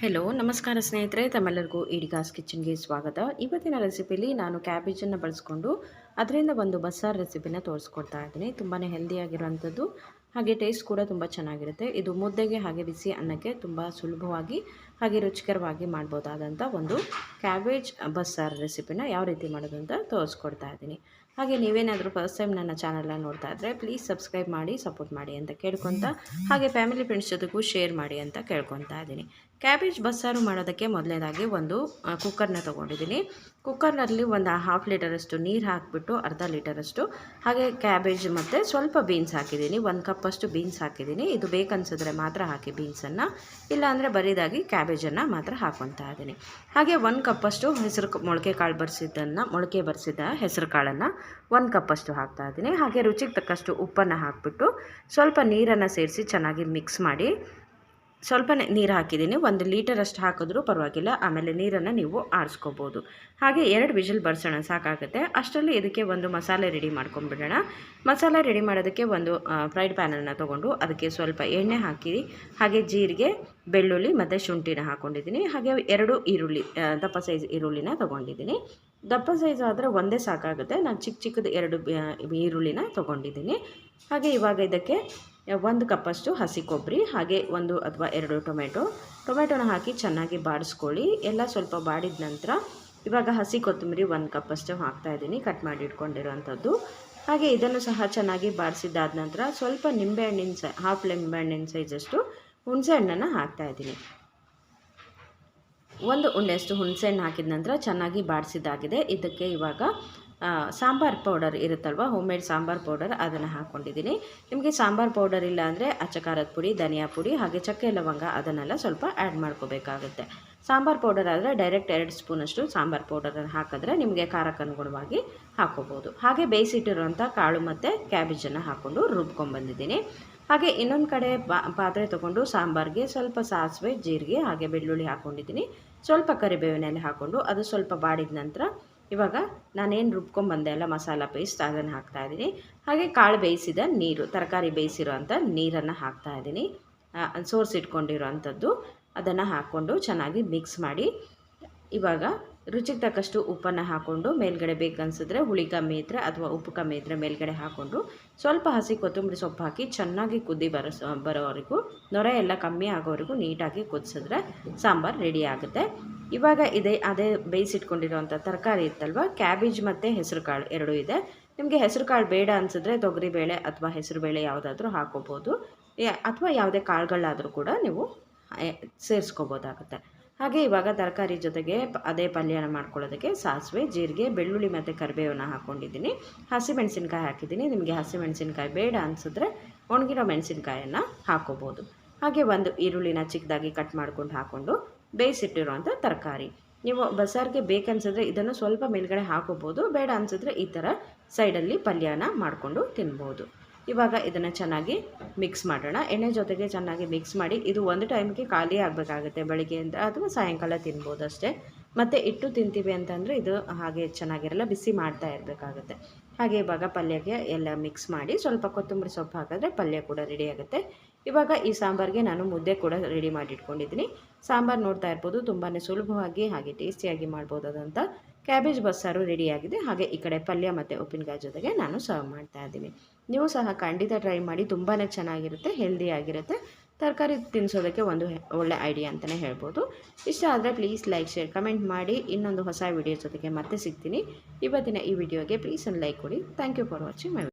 Hello ನಮಸ್ಕಾರ ಸ್ನೇಹಿತರೆ, ತಮ್ಮೆಲ್ಲರಿಗೂ ಈಡಿಗಾಸ್ ಕಿಚನ್ಗೆ ಸ್ವಾಗತ. ಇವತ್ತಿನ ರೆಸಿಪಿಲಿ ನಾನು ಕ್ಯಾಬೇಜನ್ನು ಬಳಸ್ಕೊಂಡು ಅದರಿಂದ ಒಂದು ಬಸ್ಸಾರ್ ರೆಸಿಪಿನ ತೋರಿಸ್ಕೊಡ್ತಾ ಇದ್ದೀನಿ. ತುಂಬಾ ಹೆಲ್ದಿಯಾಗಿರುವಂಥದ್ದು ಹಾಗೆ ಟೇಸ್ಟ್ ಕೂಡ ತುಂಬ ಚೆನ್ನಾಗಿರುತ್ತೆ. ಇದು ಮುದ್ದೆಗೆ ಹಾಗೆ ಬಿಸಿ ಅನ್ನಕ್ಕೆ ತುಂಬ ಸುಲಭವಾಗಿ ಹಾಗೆ ರುಚಿಕರವಾಗಿ ಮಾಡ್ಬೋದಾದಂಥ ಒಂದು ಕ್ಯಾಬೇಜ್ ಬಸ್ಸಾರ್ ರೆಸಿಪಿನ ಯಾವ ರೀತಿ ಮಾಡೋದು ಅಂತ ತೋರಿಸ್ಕೊಡ್ತಾ ಇದ್ದೀನಿ. ಹಾಗೆ ನೀವೇನಾದರೂ ಫಸ್ಟ್ ಟೈಮ್ ನನ್ನ ಚಾನಲ್ನ ನೋಡ್ತಾ ಇದ್ದರೆ ಪ್ಲೀಸ್ ಸಬ್ಸ್ಕ್ರೈಬ್ ಮಾಡಿ ಸಪೋರ್ಟ್ ಮಾಡಿ ಅಂತ ಕೇಳ್ಕೊತಾ, ಹಾಗೆ ಫ್ಯಾಮಿಲಿ ಫ್ರೆಂಡ್ಸ್ ಜೊತೆಗೂ ಶೇರ್ ಮಾಡಿ ಅಂತ ಕೇಳ್ಕೊತಾ ಇದ್ದೀನಿ. ಕ್ಯಾಬೇಜ್ ಬಸ್ಸಾರು ಮಾಡೋದಕ್ಕೆ ಮೊದಲನೇದಾಗಿ ಒಂದು ಕುಕ್ಕರ್ನ ತೊಗೊಂಡಿದ್ದೀನಿ. ಕುಕ್ಕರ್ನಲ್ಲಿ ಒಂದು ಹಾಫ್ ಲೀಟರಷ್ಟು ನೀರು ಹಾಕಿಬಿಟ್ಟು ಅರ್ಧ ಲೀಟರಷ್ಟು ಹಾಗೆ ಕ್ಯಾಬೇಜ್ ಮತ್ತು ಸ್ವಲ್ಪ ಬೀನ್ಸ್ ಹಾಕಿದ್ದೀನಿ. ಒಂದು ಕಪ್ಪಷ್ಟು ಬೀನ್ಸ್ ಹಾಕಿದ್ದೀನಿ. ಇದು ಬೇಕನ್ಸಿದ್ರೆ ಮಾತ್ರ ಹಾಕಿ ಬೀನ್ಸನ್ನು ಇಲ್ಲಾಂದರೆ ಬರೀದಾಗಿ ಕ್ಯಾಬೇಜನ್ನು ಮಾತ್ರ ಹಾಕ್ಕೊತಾ ಇದ್ದೀನಿ. ಹಾಗೆ ಒಂದು ಕಪ್ಪಷ್ಟು ಹೆಸರು ಮೊಳಕೆ ಕಾಳು ಬರೆಸಿದ್ದನ್ನು, ಮೊಳಕೆ ಬರೆಸಿದ ಹೆಸರು ಕಾಳನ್ನು ಒಂದು ಕಪ್ಪಷ್ಟು ಹಾಕ್ತಾ ಇದ್ದೀನಿ. ಹಾಗೆ ರುಚಿಗೆ ತಕ್ಕಷ್ಟು ಉಪ್ಪನ್ನು ಹಾಕಿಬಿಟ್ಟು ಸ್ವಲ್ಪ ನೀರನ್ನು ಸೇರಿಸಿ ಚೆನ್ನಾಗಿ ಮಿಕ್ಸ್ ಮಾಡಿ ಸ್ವಲ್ಪ ನೀರು ಹಾಕಿದ್ದೀನಿ. ಒಂದು ಲೀಟರಷ್ಟು ಹಾಕಿದ್ರೂ ಪರವಾಗಿಲ್ಲ. ಆಮೇಲೆ ನೀರನ್ನು ನೀವು ಆರಿಸ್ಕೋಬೋದು. ಹಾಗೆ ಎರಡು ವಿಷಲ್ ಬರ್ಸೋಣ ಸಾಕಾಗುತ್ತೆ. ಅಷ್ಟರಲ್ಲಿ ಇದಕ್ಕೆ ಒಂದು ಮಸಾಲೆ ರೆಡಿ ಮಾಡ್ಕೊಂಡ್ಬಿಡೋಣ ಮಸಾಲೆ ರೆಡಿ ಮಾಡೋದಕ್ಕೆ ಒಂದು ಫ್ರೈಡ್ ಪ್ಯಾನನ್ನು ತೊಗೊಂಡು ಅದಕ್ಕೆ ಸ್ವಲ್ಪ ಎಣ್ಣೆ ಹಾಕಿ, ಹಾಗೆ ಜೀರಿಗೆ, ಬೆಳ್ಳುಳ್ಳಿ ಮತ್ತು ಶುಂಠಿನ ಹಾಕ್ಕೊಂಡಿದ್ದೀನಿ ಹಾಗೆ ಎರಡು ಈರುಳ್ಳಿ ದಪ್ಪ ಸೈಜ್ ಈರುಳ್ಳಿನ ತೊಗೊಂಡಿದ್ದೀನಿ. ದಪ್ಪ ಸೈಜ್ ಆದರೆ ಒಂದೇ ಸಾಕಾಗುತ್ತೆ. ನಾನು ಚಿಕ್ಕ ಚಿಕ್ಕದು ಎರಡು ಈರುಳ್ಳಿನ ತೊಗೊಂಡಿದ್ದೀನಿ. ಹಾಗೆ ಇವಾಗ ಇದಕ್ಕೆ ಒಂದು ಕಪ್ಪಷ್ಟು ಹಸಿ ಕೊಬ್ಬರಿ, ಹಾಗೆ ಒಂದು ಅಥವಾ ಎರಡು ಟೊಮೆಟೊ. ಟೊಮೆಟೊನ ಹಾಕಿ ಚೆನ್ನಾಗಿ ಬಾಡಿಸ್ಕೊಳ್ಳಿ. ಎಲ್ಲ ಸ್ವಲ್ಪ ಬಾಡಿದ ನಂತರ ಇವಾಗ ಹಸಿ ಕೊತ್ತಂಬರಿ ಒಂದು ಕಪ್ಪಷ್ಟು ಹಾಕ್ತಾಯಿದ್ದೀನಿ ಕಟ್ ಮಾಡಿ ಇಟ್ಕೊಂಡಿರೋವಂಥದ್ದು. ಹಾಗೆ ಇದನ್ನು ಸಹ ಚೆನ್ನಾಗಿ ಬಾಡಿಸಿದ್ದಾದ ನಂತರ ಸ್ವಲ್ಪ ನಿಂಬೆಹಣ್ಣಿನ ಸೈ ಹಾಫ್ ನಿಂಬೆಹಣ್ಣಿನ ಸೈಜಷ್ಟು ಹಣ್ಣನ್ನು ಹಾಕ್ತಾಯಿದ್ದೀನಿ ಒಂದು ಉಂಡೆಯಷ್ಟು ಹುಣಸೆಹಣ್ಣು ಹಾಕಿದ ನಂತರ ಚೆನ್ನಾಗಿ ಬಾಡಿಸಿದ್ದಾಗಿದೆ. ಇದಕ್ಕೆ ಇವಾಗ ಸಾಂಬಾರ್ ಪೌಡರ್ ಇರುತ್ತಲ್ವ? ಹೋಮ್ ಮೇಡ್ ಸಾಂಬಾರ್ ಪೌಡರ್ ಅದನ್ನು ಹಾಕ್ಕೊಂಡಿದ್ದೀನಿ ನಿಮಗೆ ಸಾಂಬಾರ್ ಪೌಡರ್ ಇಲ್ಲ ಅಂದರೆ ಅಚ್ಚಕಾರದ ಪುಡಿ, ಧನಿಯಾ ಪುಡಿ ಹಾಗೆ ಚಕ್ಕೆ ಲವಂಗ ಅದನ್ನೆಲ್ಲ ಸ್ವಲ್ಪ ಆ್ಯಡ್ ಮಾಡ್ಕೋಬೇಕಾಗುತ್ತೆ. ಸಾಂಬಾರ್ ಪೌಡರ್ ಆದರೆ ಡೈರೆಕ್ಟ್ ಎರಡು ಸ್ಪೂನಷ್ಟು ಸಾಂಬಾರ್ ಪೌಡರನ್ನು ಹಾಕಿದ್ರೆ ನಿಮಗೆ ಖಾರಕ್ಕನುಗುಣವಾಗಿ ಹಾಕೋಬೋದು. ಹಾಗೆ ಬೇಯಿಸಿಟ್ಟಿರುವಂಥ ಕಾಳು ಮತ್ತು ಕ್ಯಾಬೇಜನ್ನು ಹಾಕ್ಕೊಂಡು ರುಬ್ಕೊಂಡ್ಬಂದಿದ್ದೀನಿ ಹಾಗೆ ಇನ್ನೊಂದು ಕಡೆ ಪಾತ್ರೆ ತೊಗೊಂಡು ಸಾಂಬಾರಿಗೆ ಸ್ವಲ್ಪ ಸಾಸಿವೆ, ಜೀರಿಗೆ ಹಾಗೆ ಬೆಳ್ಳುಳ್ಳಿ ಹಾಕ್ಕೊಂಡಿದ್ದೀನಿ ಸ್ವಲ್ಪ ಕರಿಬೇವಿನಲ್ಲಿ ಹಾಕ್ಕೊಂಡು ಅದು ಸ್ವಲ್ಪ ಬಾಡಿದ ನಂತರ ಇವಾಗ ನಾನೇನು ರುಬ್ಕೊಂಬಂದೆ ಅಲ್ಲ ಮಸಾಲ ಪೇಸ್ಟ್, ಅದನ್ನು ಹಾಕ್ತಾಯಿದ್ದೀನಿ ಹಾಗೆ ಕಾಳು ಬೇಯಿಸಿದ ನೀರು, ತರಕಾರಿ ಬೇಯಿಸಿರೋ ಅಂಥ ನೀರನ್ನು ಹಾಕ್ತಾಯಿದ್ದೀನಿ ಸೋರ್ಸಿಟ್ಕೊಂಡಿರೋ ಅಂಥದ್ದು ಅದನ್ನು ಹಾಕ್ಕೊಂಡು ಚೆನ್ನಾಗಿ ಮಿಕ್ಸ್ ಮಾಡಿ ಇವಾಗ ರುಚಿಗೆ ತಕ್ಕಷ್ಟು ಉಪ್ಪನ್ನು ಹಾಕ್ಕೊಂಡು ಮೇಲ್ಗಡೆ ಬೇಕನ್ಸಿದ್ರೆ ಹುಳಿ ಕಮ್ಮಿ ಇದ್ದರೆ ಅಥವಾ ಉಪ್ಪು ಕಮ್ಮಿ ಇದ್ದರೆ ಮೇಲ್ಗಡೆ ಹಾಕ್ಕೊಂಡು ಸ್ವಲ್ಪ ಹಸಿ ಕೊತ್ತಂಬರಿ ಸೊಪ್ಪು ಹಾಕಿ ಚೆನ್ನಾಗಿ ಕುದ್ದಿ ಬರೋ ಬರೋವರೆಗೂ, ನೊರೆ ಎಲ್ಲ ಕಮ್ಮಿ ಆಗೋವರೆಗೂ ನೀಟಾಗಿ ಕುದಿಸಿದ್ರೆ ಸಾಂಬಾರು ರೆಡಿ ಆಗುತ್ತೆ. ಇವಾಗ ಇದೇ, ಅದೇ ಬೇಯಿಸಿಟ್ಕೊಂಡಿರೋಂಥ ತರಕಾರಿ ಇತ್ತಲ್ವ? ಕ್ಯಾಬೇಜ್ ಮತ್ತು ಹೆಸರು ಕಾಳು ಎರಡೂ ಇದೆ. ನಿಮಗೆ ಹೆಸರು ಕಾಳು ಬೇಡ ಅನಿಸಿದ್ರೆ ತೊಗರಿಬೇಳೆ ಅಥವಾ ಹೆಸರು ಬೇಳೆ ಯಾವುದಾದ್ರೂ ಹಾಕೋಬೋದು. ಅಥವಾ ಯಾವುದೇ ಕಾಳುಗಳಾದರೂ ಕೂಡ ನೀವು ಸೇರಿಸ್ಕೋಬೋದಾಗುತ್ತೆ. ಹಾಗೆ ಇವಾಗ ತರಕಾರಿ ಜೊತೆಗೆ ಅದೇ ಪಲ್ಯನ ಮಾಡ್ಕೊಳ್ಳೋದಕ್ಕೆ ಸಾಸಿವೆ, ಜೀರಿಗೆ, ಬೆಳ್ಳುಳ್ಳಿ ಮತ್ತು ಕರಿಬೇವನ್ನ ಹಾಕ್ಕೊಂಡಿದ್ದೀನಿ ಹಸಿಮೆಣಸಿನ್ಕಾಯಿ ಹಾಕಿದ್ದೀನಿ. ನಿಮಗೆ ಹಸಿಮೆಣಸಿನ್ಕಾಯಿ ಬೇಡ ಅನಿಸಿದ್ರೆ ಒಣಗಿರೋ ಮೆಣಸಿನ್ಕಾಯನ್ನು ಹಾಕೋಬೋದು. ಹಾಗೆ ಒಂದು ಈರುಳ್ಳಿನ ಚಿಕ್ಕದಾಗಿ ಕಟ್ ಮಾಡ್ಕೊಂಡು ಹಾಕ್ಕೊಂಡು ಬೇಯಿಸಿಟ್ಟಿರುವಂಥ ತರಕಾರಿ. ನೀವು ಬಸಾರಿಗೆ ಬೇಕನ್ಸಿದ್ರೆ ಇದನ್ನು ಸ್ವಲ್ಪ ಮೇಲ್ಗಡೆ ಹಾಕೋಬೋದು. ಬೇಡ ಅನಿಸಿದ್ರೆ ಈ ಥರ ಸೈಡಲ್ಲಿ ಪಲ್ಯನ ಮಾಡಿಕೊಂಡು ತಿನ್ಬೋದು. ಇವಾಗ ಇದನ್ನು ಚೆನ್ನಾಗಿ ಮಿಕ್ಸ್ ಮಾಡೋಣ. ಎಣ್ಣೆ ಜೊತೆಗೆ ಚೆನ್ನಾಗಿ ಮಿಕ್ಸ್ ಮಾಡಿ ಇದು ಒಂದು ಟೈಮ್ಗೆ ಖಾಲಿ ಆಗಬೇಕಾಗುತ್ತೆ. ಬೆಳಿಗ್ಗೆಯಿಂದ ಅಥವಾ ಸಾಯಂಕಾಲ ತಿನ್ಬೋದು ಅಷ್ಟೇ. ಮತ್ತು ಇಟ್ಟು ತಿಂತೀವಿ ಅಂತಂದರೆ ಇದು ಹಾಗೆ ಚೆನ್ನಾಗಿರಲ್ಲ, ಬಿಸಿ ಮಾಡ್ತಾ ಇರಬೇಕಾಗುತ್ತೆ. ಹಾಗೆ ಇವಾಗ ಪಲ್ಯಕ್ಕೆ ಎಲ್ಲ ಮಿಕ್ಸ್ ಮಾಡಿ ಸ್ವಲ್ಪ ಕೊತ್ತಂಬರಿ ಸೊಪ್ಪು ಹಾಕಿದ್ರೆ ಪಲ್ಯ ಕೂಡ ರೆಡಿ ಆಗುತ್ತೆ. ಇವಾಗ ಈ ಸಾಂಬಾರಿಗೆ ನಾನು ಮುದ್ದೆ ಕೂಡ ರೆಡಿ ಮಾಡಿ ಇಟ್ಕೊಂಡಿದ್ದೀನಿ ಸಾಂಬಾರು ನೋಡ್ತಾ ಇರ್ಬೋದು ತುಂಬಾ ಸುಲಭವಾಗಿ ಹಾಗೆ ಟೇಸ್ಟಿಯಾಗಿ ಮಾಡ್ಬೋದಾದಂಥ ಕ್ಯಾಬೇಜ್ ಬಸ್ಸಾರು ರೆಡಿಯಾಗಿದೆ. ಹಾಗೆ ಈ ಕಡೆ ಪಲ್ಯ ಮತ್ತು ಉಪ್ಪಿನಕಾಯಿ ಜೊತೆಗೆ ನಾನು ಸರ್ವ್ ಮಾಡ್ತಾ ಇದ್ದೀನಿ. ನೀವು ಸಹ ಖಂಡಿತ ಟ್ರೈ ಮಾಡಿ ತುಂಬಾ ಚೆನ್ನಾಗಿರುತ್ತೆ ಹೆಲ್ದಿಯಾಗಿರುತ್ತೆ ತರಕಾರಿ ತಿನ್ನಿಸೋದಕ್ಕೆ ಒಂದು ಒಳ್ಳೆ ಐಡಿಯಾ ಅಂತಲೇ ಹೇಳ್ಬೋದು. ಇಷ್ಟ ಆದರೆ ಪ್ಲೀಸ್ ಲೈಕ್ ಶೇರ್ ಕಮೆಂಟ್ ಮಾಡಿ. ಇನ್ನೊಂದು ಹೊಸ ವಿಡಿಯೋ ಜೊತೆಗೆ ಮತ್ತೆ ಸಿಗ್ತೀನಿ. ಇವತ್ತಿನ ಈ ವಿಡಿಯೋಗೆ ಪ್ಲೀಸ್ ಒಂದು ಲೈಕ್ ಕೊಡಿ. Thank you for watching my